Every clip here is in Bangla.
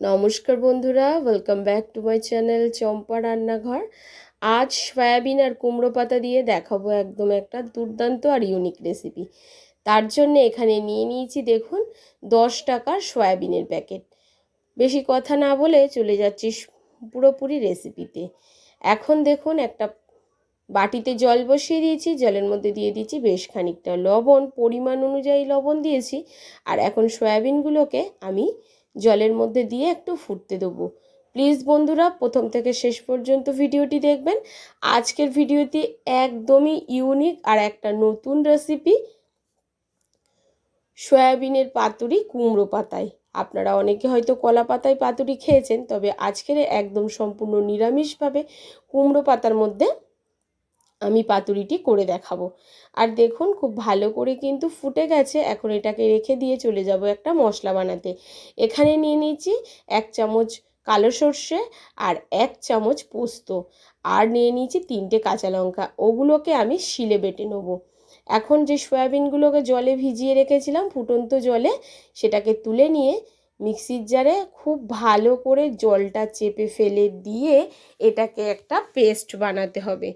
নমস্কার বন্ধুরা welcome back to my channel Champa রান্নাঘর। আজ সয়াবিন আর কুমড়ো পাতা দিয়ে দেখাবো একদম একটা দুর্দান্ত আর ইউনিক রেসিপি তার জন্য এখানে নিয়ে নিয়েছি দেখুন, দশ টাকার সয়াবিনের প্যাকেট বেশি কথা না বলে চলে যাচ্ছি পুরোপুরি রেসিপিতে এখন দেখুন, একটা বাটিতে জল বসিয়ে দিয়েছি, জলের মধ্যে দিয়ে দিয়েছি বেশ খানিকটা লবণ, পরিমাণ অনুযায়ী লবণ দিয়েছি। আর এখন সয়াবিনগুলোকে আমি জলের মধ্যে দিয়ে একটু ফুটতে দেবো। প্লিজ বন্ধুরা, প্রথম থেকে শেষ পর্যন্ত ভিডিওটি দেখবেন। আজকের ভিডিওটি একদমই ইউনিক আর একটা নতুন রেসিপি সয়াবিনের পাতুরি কুমড়ো পাতায়। আপনারা অনেকে হয়তো কলা পাতায় পাতুরি খেয়েছেন, তবে আজকের একদম সম্পূর্ণ নিরামিষভাবে কুমড়ো পাতার মধ্যে আমি পাতুরিটি করে দেখাবো। আর দেখুন খুব ভালো করে কিন্তু ফুটে গেছে, এখন এটাকে রেখে দিয়ে চলে যাব একটা মশলা বানাতে। এখানে নিয়ে নিয়েছি এক চামচ কালো সর্ষে আর এক চামচ পোস্ত। আর নিয়ে নিয়েছি তিনটে কাঁচা লঙ্কা, ওগুলোকে আমি শিলে বেটে নেব। এখন যে সয়াবিনগুলোকে জলে ভিজিয়ে রেখেছিলাম ফুটন্ত জলে, সেটাকে তুলে নিয়ে মিক্সির জারে খুব ভালো করে জলটা চেপে ফেলে দিয়ে এটাকে একটা পেস্ট বানাতে হবে।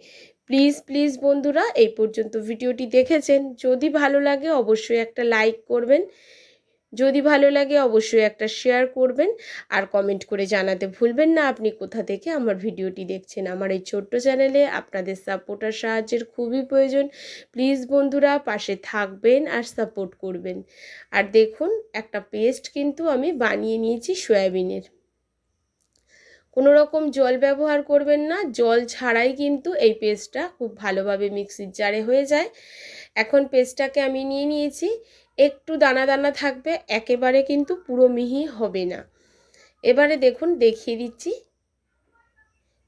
প্লিজ প্লিজ বন্ধুরা, এই পর্যন্ত ভিডিওটি দেখেছেন। যদি ভালো লাগে অবশ্যই একটা লাইক করবেন। যদি ভালো লাগে অবশ্যই একটা শেয়ার করবেন। আর কমেন্ট করে জানাতে ভুলবেন না, আপনি কোথা থেকে আমার ভিডিওটি দেখছেন। আমার এই ছোট্ট চ্যানেলে আপনাদের সাপোর্ট আর সাহায্যের খুবই প্রয়োজন। প্লিজ বন্ধুরা, পাশে থাকবেন আর সাপোর্ট করবেন। আর দেখুন, একটা পেস্ট কিন্তু আমি বানিয়ে নিয়েছি, সয়াবিনের। কোনো রকম জল ব্যবহার করবেন না। জল ছাড়াই কিন্তু এই পেস্টটা খুব ভালোভাবে মিক্সির জারে হয়ে যায়। এখন পেস্টটাকে আমি নিয়ে নিয়েছি। একটু দানা দানা থাকবে, একেবারে কিন্তু পুরো মিহি হবে না। এবারে দেখুন, দেখিয়ে দিচ্ছি।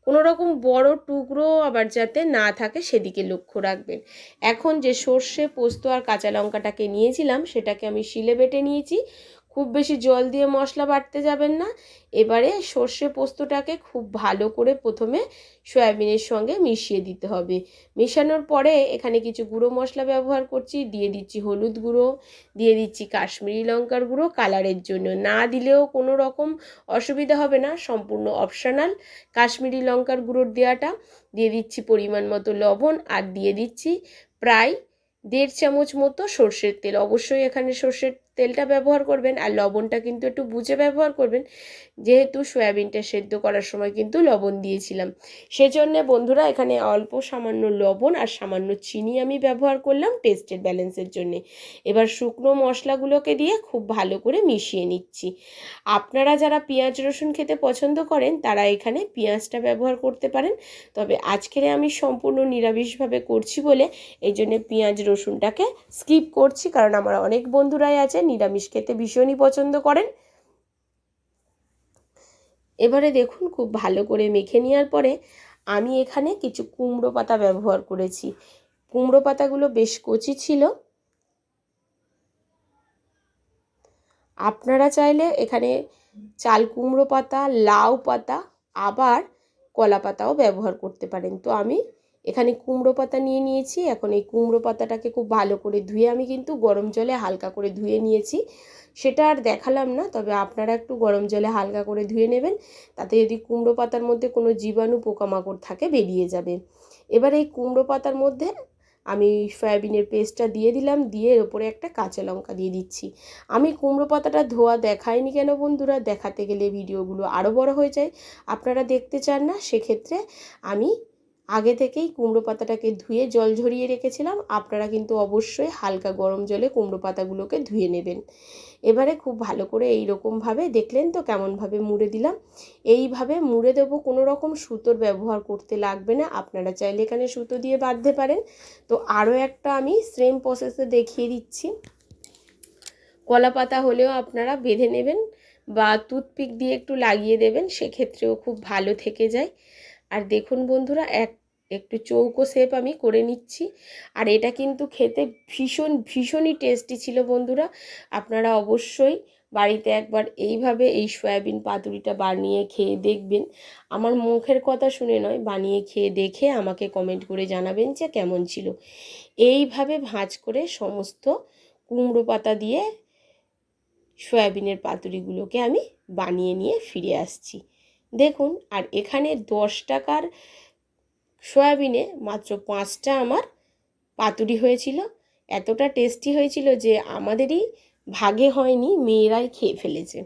কোনো রকম বড় টুকরো আবার যাতে না থাকে সেদিকে লক্ষ্য রাখবেন। এখন যে সর্ষে, পোস্ত আর কাঁচা লঙ্কাটাকে নিয়েছিলাম, সেটাকে আমি শিলে বেটে নিয়েছি। খুব বেশি জল দিয়ে মশলা বাটতে যাবেন না। এবারে সর্ষে পোস্তটাকে খুব ভালো করে প্রথমে সয়াবিনের সঙ্গে মিশিয়ে দিতে হবে। মেশানোর পরে এখানে কিছু গুঁড়ো মশলা ব্যবহার করছি, দিয়ে দিচ্ছি হলুদ গুঁড়ো, দিয়ে দিচ্ছি কাশ্মীরি লঙ্কার গুঁড়ো কালারের জন্য। না দিলেও কোনো রকম অসুবিধা হবে না, সম্পূর্ণ অপশনাল। কাশ্মীরি লঙ্কার গুঁড়োর দেওয়াটা দিয়ে দিচ্ছি পরিমাণ মতো লবণ আর দিয়ে দিচ্ছি প্রায় দেড় চামচ মতো সর্ষের তেল। অবশ্যই এখানে সর্ষের তেলটা ব্যবহার করবেন আর লবণটা কিন্তু একটু বুঝে ব্যবহার করবেন। যেহেতু সয়াবিনটা সেদ্ধ করার সময় কিন্তু লবণ দিয়েছিলাম। সেজন্য বন্ধুরা এখানে অল্প সামান্য লবণ আর সামান্য চিনি আমি ব্যবহার করলাম টেস্টের ব্যালেন্সের জন্যে। এবার শুকনো মশলাগুলোকে দিয়ে খুব ভালো করে মিশিয়ে নিচ্ছি। আপনারা যারা পেঁয়াজ রসুন খেতে পছন্দ করেন, তারা এখানে পেঁয়াজটা ব্যবহার করতে পারেন। তবে আজকের আমি সম্পূর্ণ নিরামিষভাবে করছি বলে, এই জন্যে পেঁয়াজ রসুনটাকে স্কিপ করছি, কারণ আমার অনেক বন্ধুরাই আছে নিরামিষ খেতে ভীষণই পছন্দ করেন। এবারে দেখুন খুব ভালো করে মেখে নেওয়ার পরে আমি এখানে কিছু কুমড়ো পাতা ব্যবহার করেছি। কুমড়ো পাতাগুলো বেশ কচি ছিল। আপনারা চাইলে এখানে চাল কুমড়ো পাতা, লাউ পাতা, আবার কলা পাতাও ব্যবহার করতে পারেন। তো আমি এখানে কুমড়ো পাতা নিয়ে নিয়েছি। এখন এই কুমড়ো পাতাটাকে খুব ভালো করে ধুয়ে আমি কিন্তু গরম জলে হালকা করে ধুয়ে নিয়েছি। সেটা আর দেখালাম না, তবে আপনারা একটু গরম জলে হালকা করে ধুয়ে নেবেন। তাতে যদি কুমড়ো পাতার মধ্যে কোনো জীবাণু পোকামাকড় থাকে বেরিয়ে যাবে। এবার এই কুমড়ো পাতার মধ্যে আমি সয়াবিনের পেস্টটা দিয়ে দিলাম, দিয়ে এর ওপরে একটা কাঁচা লঙ্কা দিয়ে দিচ্ছি। আমি কুমড়ো পাতাটা ধোয়া দেখাইনি কেন বন্ধুরা? দেখাতে গেলে ভিডিওগুলো আরও বড় হয়ে যায়। আপনারা দেখতে চান না, সেক্ষেত্রে আমি আগে থেকেই কুমড়ো পাতাটাকে ধুয়ে জল ঝরিয়ে রেখেছিলাম। আপনারা কিন্তু অবশ্যই হালকা গরম জলে কুমড়ো পাতাগুলোকে ধুয়ে নেবেন। এবারে খুব ভালো করে এই রকমভাবে দেখলেন তো কেমনভাবে মুড়ে দিলাম। এইভাবে মুড়ে দেবো, কোনো রকম সুতোর ব্যবহার করতে লাগবে না। আপনারা চাইলে এখানে সুতো দিয়ে বাঁধতে পারেন। তো আরও একটা আমি সেম প্রসেসে দেখিয়ে দিচ্ছি। কলা পাতা হলেও আপনারা বেঁধে নেবেন বা টুথপিক দিয়ে একটু লাগিয়ে দেবেন, সেক্ষেত্রেও খুব ভালো থেকে যায়। আর দেখুন বন্ধুরা, এক একটু চৌকো শেপ আমি করে নিচ্ছি। আর এটা কিন্তু খেতে ভীষণ, ভীষণই টেস্টি ছিল বন্ধুরা। আপনারা অবশ্যই বাড়িতে একবার এইভাবে এই সয়াবিন পাতুরিটা বানিয়ে খেয়ে দেখবেন। আমার মুখের কথা শুনে নয়, বানিয়ে খেয়ে দেখে আমাকে কমেন্ট করে জানাবেন যে কেমন ছিল। এইভাবে ভাঁজ করে সমস্ত কুমড়ো পাতা দিয়ে সয়াবিনের পাতুরিগুলোকে আমি বানিয়ে নিয়ে ফিরে আসছি। দেখুন, আর এখানে দশ টাকার সয়াবিনে মাত্র পাঁচটা আমার পাতুরি হয়েছিল। এতটা টেস্টি হয়েছিল যে আমাদেরই ভাগে হয়নি, মেয়েরাই খেয়ে ফেলেছে।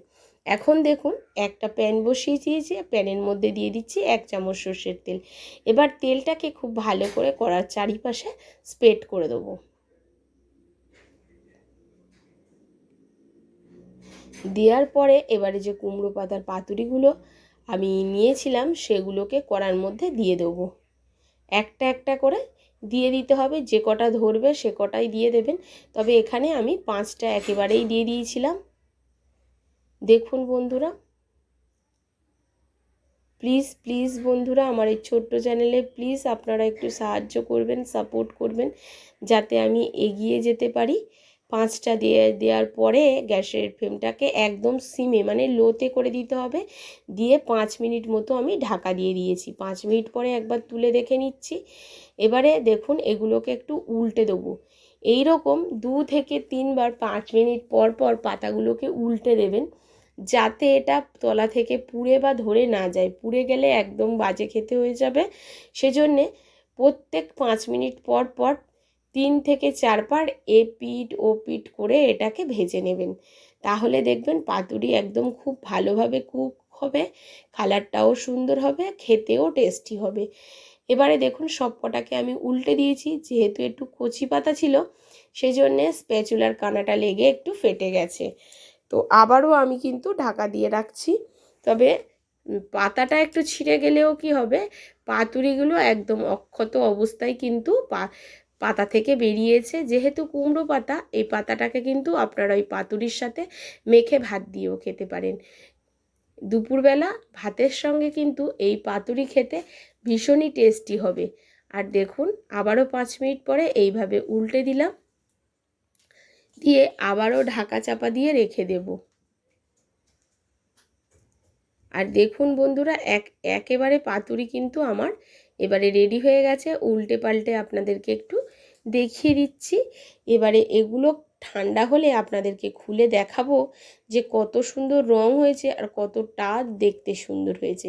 এখন দেখুন, একটা প্যান বসিয়ে দিয়েছি, প্যানের মধ্যে দিয়ে দিচ্ছি এক চামচ সর্ষের তেল। এবার তেলটাকে খুব ভালো করে করার চারিপাশে স্প্রেড করে দেবো। দেওয়ার পরে এবারে যে কুমড়ো পাতার পাতুরিগুলো আমি নিয়েছিলাম, সেগুলোকে কড়ার মধ্যে দিয়ে দেবো। একটা একটা করে দিয়ে দিতে হবে। যে কটা ধরবে সে কটাই দিয়ে দেবেন। তবে এখানে আমি পাঁচটা একেবারেই দিয়ে দিয়েছিলাম। দেখুন বন্ধুরা। প্লিজ প্লিজ বন্ধুরা, আমার এই ছোট্ট চ্যানেলে প্লিজ আপনারা একটু সাহায্য করবেন, সাপোর্ট করবেন, যাতে আমি এগিয়ে যেতে পারি। পাঁচটা দিয়ে, দেওয়ার পরে গ্যাসের ফ্লেমটাকে একদম সিমে মানে লোতে করে দিতে হবে। দিয়ে পাঁচ মিনিট মতো আমি ঢাকা দিয়ে দিয়েছি। পাঁচ মিনিট পরে একবার তুলে দেখে নিচ্ছি। এবারে দেখুন, এগুলোকে একটু উল্টে দেবো। এই রকম দু থেকে তিনবার পাঁচ মিনিট পর পর পাতাগুলোকে উল্টে দেবেন, যাতে এটা তলা থেকে পুড়ে বা ধরে না যায়। পুড়ে গেলে একদম বাজে খেতে হয়ে যাবে। সেজন্যে প্রত্যেক পাঁচ মিনিট পর পর তিন থেকে চার পার এ পিঠ ও পিঠ করে এটাকে ভেজে নেবেন। তাহলে দেখবেন পাতুরি একদম খুব ভালোভাবে কুক হবে, কালারটাও সুন্দর হবে, খেতেও টেস্টি হবে। এবারে দেখুন সব কটাকে আমি উল্টে দিয়েছি, যেহেতু একটু কচি পাতা ছিল সেই জন্যে স্প্যাচুলার কানাটা লেগে একটু ফেটে গেছে। তো আবারও আমি কিন্তু ঢাকা দিয়ে রাখছি। তবে পাতাটা একটু ছিঁড়ে গেলেও কি হবে, পাতুরিগুলো একদম অক্ষত অবস্থায় কিন্তু পা পাতা থেকে বেরিয়েছে। যেহেতু কুমড়ো পাতা, এই পাতাটাকে কিন্তু আপনারা ওই পাতুরির সাথে মেখে ভাত দিয়েও খেতে পারেন। দুপুরবেলা ভাতের সঙ্গে কিন্তু এই পাতুরি খেতে ভীষণই টেস্টি হবে। আর দেখুন, আবারও পাঁচ মিনিট পরে এইভাবে উল্টে দিলাম। দিয়ে আবারও ঢাকা চাপা দিয়ে রেখে দেব। আর দেখুন বন্ধুরা, এক, একেবারে পাতুরি কিন্তু আমার এবারে রেডি হয়ে গেছে। উল্টে পাল্টে আপনাদেরকে একটু দেখিয়ে দিচ্ছি। এবারে এগুলো ঠান্ডা হলে আপনাদেরকে খুলে দেখাবো যে কত সুন্দর রং হয়েছে আর কতটা দেখতে সুন্দর হয়েছে।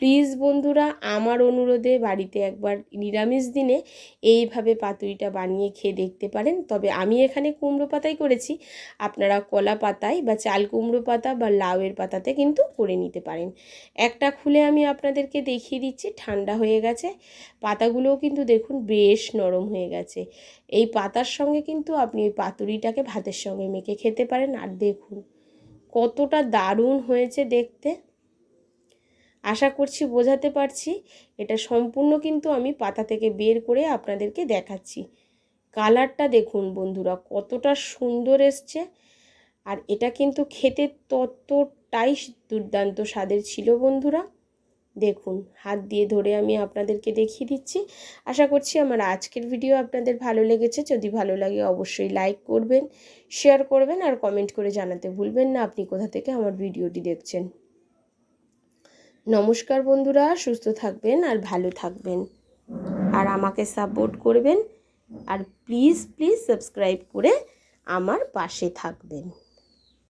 প্লিজ বন্ধুরা, আমার অনুরোধে বাড়িতে একবার নিরামিষ দিনে এইভাবে পাতুরিটা বানিয়ে খেয়ে দেখতে পারেন। তবে আমি এখানে কুমড়ো পাতাই করেছি। আপনারা কলা পাতায় বা চাল কুমড়ো পাতা বা লাউয়ের পাতাতে কিন্তু করে নিতে পারেন। একটা খুলে আমি আপনাদেরকে দেখিয়ে দিচ্ছি, ঠান্ডা হয়ে গেছে। পাতাগুলোও কিন্তু দেখুন বেশ নরম হয়ে গেছে। এই পাতার সঙ্গে কিন্তু আপনি ওই পাতুরিটাকে ভাতের সঙ্গে মেখে খেতে পারেন। আর দেখুন কতটা দারুণ হয়েছে দেখতে। আশা করছি বোঝাতে পারছি। এটা সম্পূর্ণ কিন্তু আমি পাতা থেকে বের করে আপনাদেরকে দেখাচ্ছি। কালারটা দেখুন বন্ধুরা, কতটা সুন্দর এসছে। আর এটা কিন্তু খেতে ততটাই দুর্দান্ত স্বাদের ছিল বন্ধুরা। দেখুন, হাত দিয়ে ধরে আমি আপনাদেরকে দেখিয়ে দিচ্ছি। আশা করছি আমার আজকের ভিডিও আপনাদের ভালো লেগেছে। যদি ভালো লাগে অবশ্যই লাইক করবেন, শেয়ার করবেন আর কমেন্ট করে জানাতে ভুলবেন না। আপনি কোথা থেকে আমার ভিডিওটি দেখছেন? নমস্কার বন্ধুরা, সুস্থ থাকবেন আর ভালো থাকবেন। আর আমাকে সাপোর্ট করবেন আর প্লিজ প্লিজ সাবস্ক্রাইব করে আমার পাশে থাকবেন।